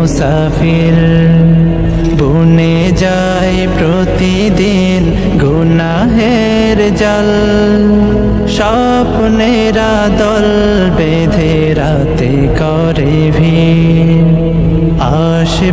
মুসাফির। বনে যাই প্রতিদিন গুনাহের জল। স্বপ্নেরা দল বেঁধে রাতে করে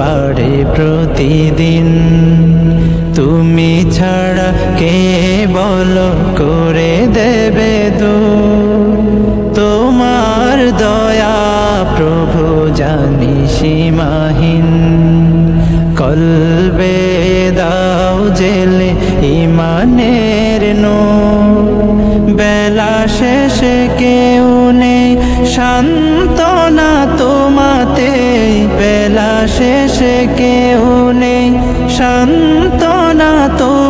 বাড়ে প্রতিদিন। তুমি ছাড়া কে বলো করে দেবে দু তোমার দয়া প্রভু জানি সীমাহীন। কলবে দাও জেলে ইমানের নো বেলা শেষে কেউ শান্তনা তোমাতে বেলা শেষে কেউ নেই। সান্তনা তোমাতে